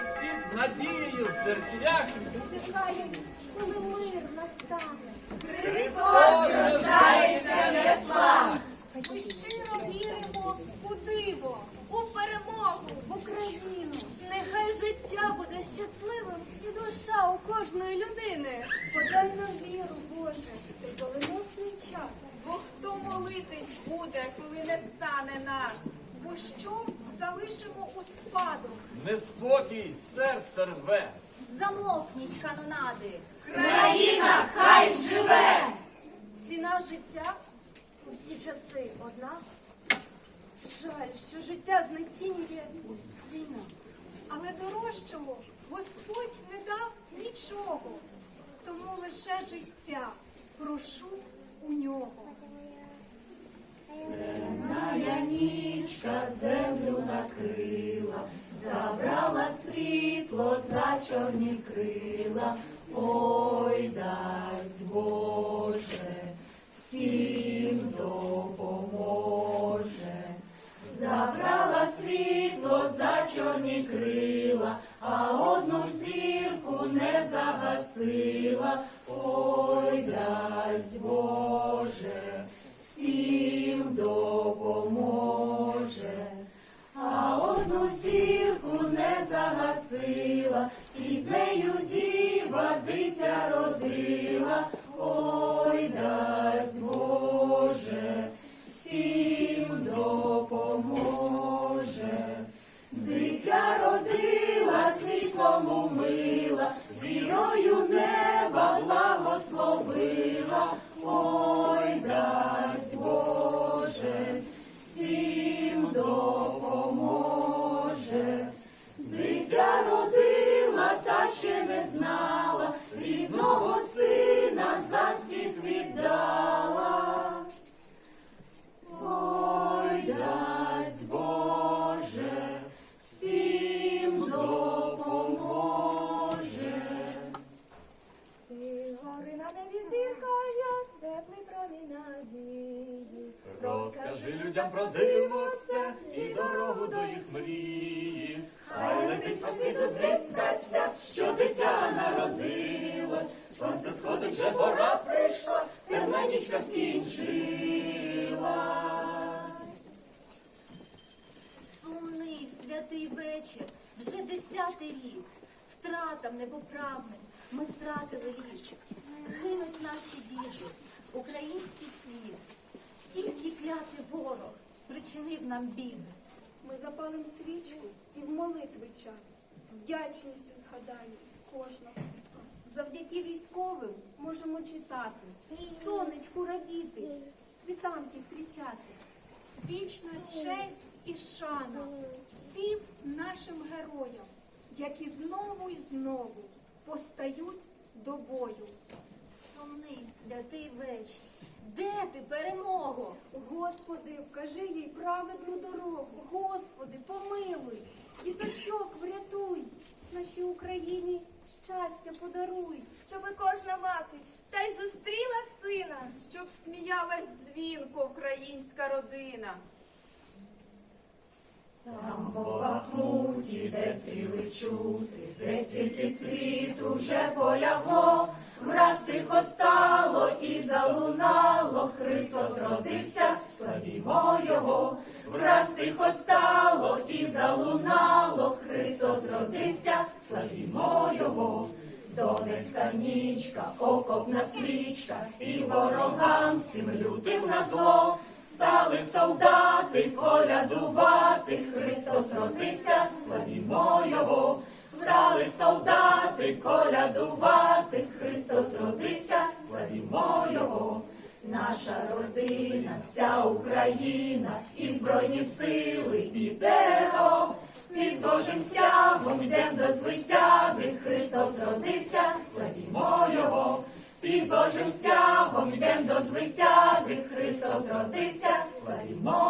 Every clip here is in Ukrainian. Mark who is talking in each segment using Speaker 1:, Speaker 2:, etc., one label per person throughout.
Speaker 1: і всі з надією в серцях
Speaker 2: Чекаємо, коли мир настане.
Speaker 1: Христос рождається в яслах.
Speaker 2: Ми щиро віримо у диво, у перемогу, в Україну.
Speaker 3: Нехай життя буде щасливим і душа у кожної людини.
Speaker 2: Подай нам віру, Боже, в цей доленосний час.
Speaker 4: Бо хто молитись буде, коли не стане нас?
Speaker 2: Бо що залишимо у спадок?
Speaker 1: Неспокій серце рве.
Speaker 3: Замовкніть канонади. Країна хай живе!
Speaker 2: Ціна життя усі часи одна. Жаль, що життя знецінює війна. Але дорожчого Господь не дав нічого, тому лише життя прошу у нього.
Speaker 5: Темная нічка землю накрила, забрала світло за чорні крила. Ой, дасть Боже, всім допоможе. Забрала світло за чорні крила, а одну зірку не загасила. Ой, дасть Боже, всім
Speaker 1: Розкажи про диво це і дорогу до їх мрії. Хай летить по світу звістаться, що дитя народилось. Сонце сходить, вже пора прийшла, темна нічка скінчилась.
Speaker 3: Сумний святий вечір, вже десятий рік. Втратам непоправним ми втратили річ. Гинуть наші діти, український цвіт. Стільки клятий ворог спричинив нам бід.
Speaker 2: Ми запалим свічку і в молитви час. З вдячністю згадаємо кожного з вас.
Speaker 3: Завдяки військовим можемо читати, сонечку радіти, світанки зустрічати.
Speaker 2: Вічна честь і шана всім нашим героям, які знову й знову постають до бою.
Speaker 3: Сумний святий вечір. Де ти, перемого?
Speaker 2: Господи, вкажи їй праведну дорогу.
Speaker 3: Господи, помилуй, діточок врятуй, нашій Україні щастя подаруй.
Speaker 4: Щоби кожна мати та й зустріла сина, щоб сміялась дзвінко українська родина.
Speaker 5: Там по Бахмуті, де стріли чути, де стільки цвіту вже полягло, враз тихо стало і залунало, Христос родився, славімо Його, враз тихо стало і залунало, Христос родився, славімо Його. Донецька нічка, окопна свічка, і ворогам всім лютим на зло. Стали солдати колядувати, Христос родився, славімо Його. Стали солдати колядувати, Христос родився, славімо Його. Наша родина, вся Україна, і збройні сили, ТРО. Під Божим стягом йдем до звитяги, Христос родився, славімо Його. Під Божим стягом йдем до звитяги, Христос родився, славімо.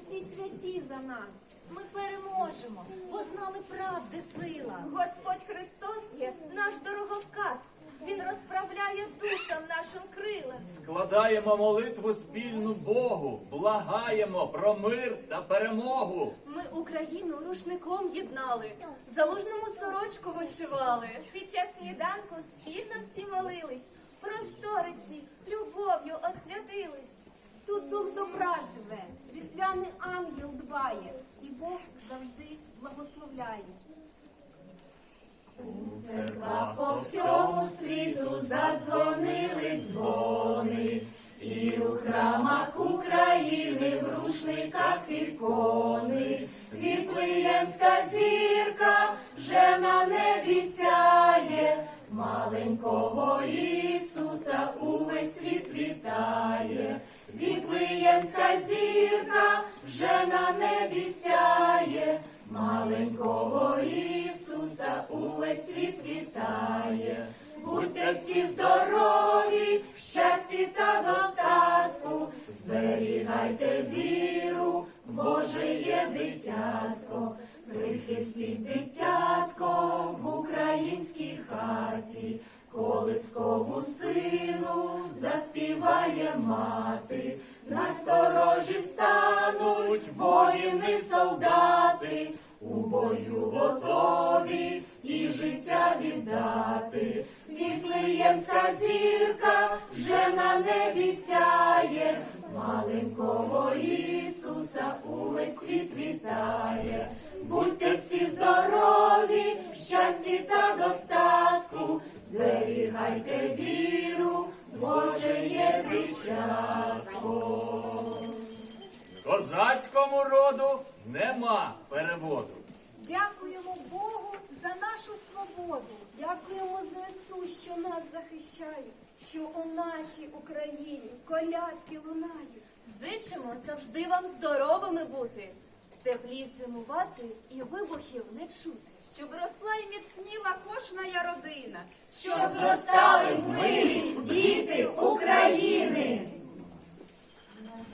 Speaker 2: всі святі за нас.
Speaker 3: Ми переможемо, бо з нами правди сила.
Speaker 4: Господь Христос є наш дороговказ. Він розправляє душам нашим крила.
Speaker 1: Складаємо молитву спільну Богу, благаємо про мир та перемогу.
Speaker 6: Ми Україну рушником єднали, залужному сорочку вишивали.
Speaker 4: Під час сніданку спільно всі молились, просториці любов'ю освятились.
Speaker 2: Тут дух добра живе, різдвяний ангел дбає, і Бог завжди благословляє.
Speaker 5: У Церква по всьому світу задзвонили дзвони, і у храмах України в рушниках ікони, Віфлеємська зірка вже на небі сяє, маленького Ісуса увесь світ вітає, Віфлеємська зірка вже на небі сяє, маленького Ісуса увесь світ вітає. Будьте всі здорові, щасті та достатку, зберігайте віру, Боже є дитятко, прихистіть дитятко українській хаті, колискову сину заспіває мати, на сторожі стануть воїни солдати, у бою готові і життя віддати. Віфлеємська зірка вже на небі сяє, маленького Ісуса увесь світ вітає. Будьте всі здорові, щасті та достатку, зберігайте віру, Боже є дитятко.
Speaker 1: Козацькому роду нема переводу.
Speaker 2: Дякуємо Богу за нашу свободу. Дякуємо ЗСУ, що нас захищає, що у нашій Україні колядки лунають.
Speaker 6: Зичимо завжди вам здоровими бути, в теплі зимувати і вибухів не чути.
Speaker 4: Щоб росла і міцніла кожна я родина.
Speaker 5: Щоб зростали в мирі діти України.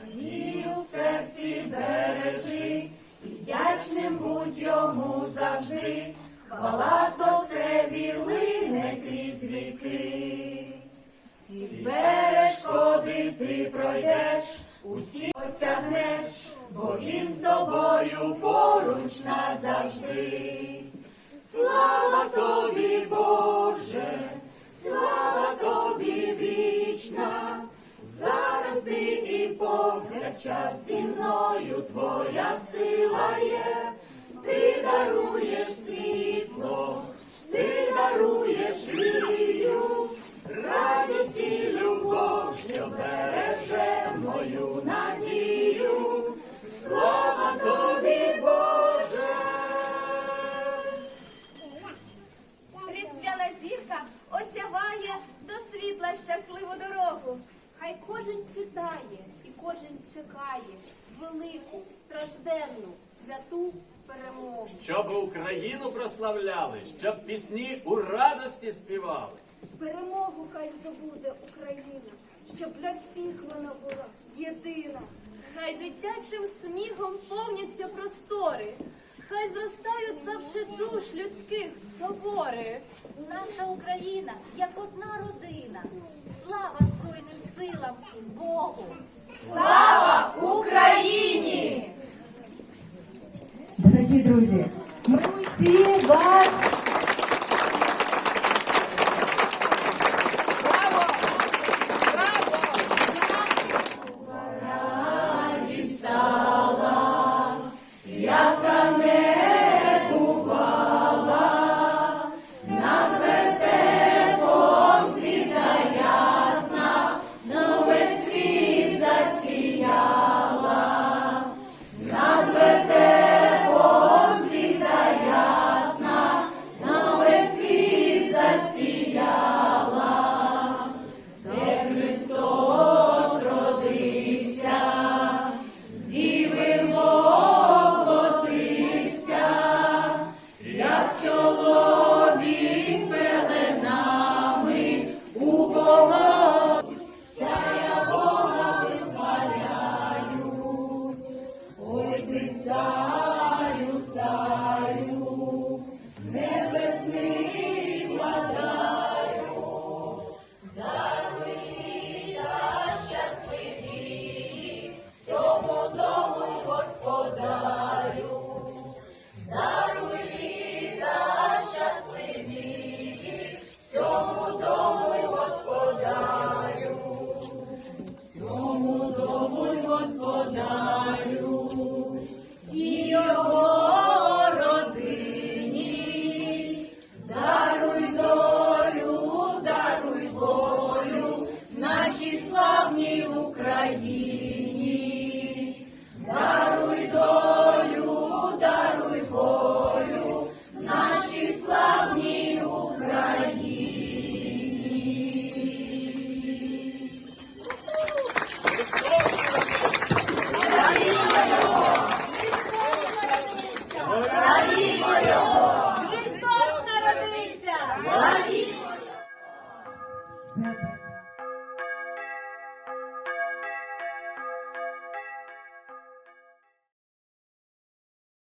Speaker 5: Надію в серці бережи, і вдячним будь йому завжди. Хвала Творцеві лине крізь віки. Всі перешкоди ти пройдеш, усі осягнеш, бо він з тобою поруч назавжди. Слава тобі, Боже, слава тобі вічна, зараз ти і повсякчас зі мною твоя сила
Speaker 4: щасливу дорогу.
Speaker 2: Хай кожен читає і кожен чекає велику, стражденну, святу перемогу.
Speaker 1: Щоб Україну прославляли, щоб пісні у радості співали.
Speaker 2: Перемогу хай здобуде Україна, щоб для всіх вона була єдина.
Speaker 6: Хай дитячим сміхом повняться простори, хай зростають завше душ людських собори.
Speaker 3: Наша Україна як одна родина. Слава Збройним силам і Богу!
Speaker 5: Слава Україні!
Speaker 7: Дорогі друзі, ми усі вас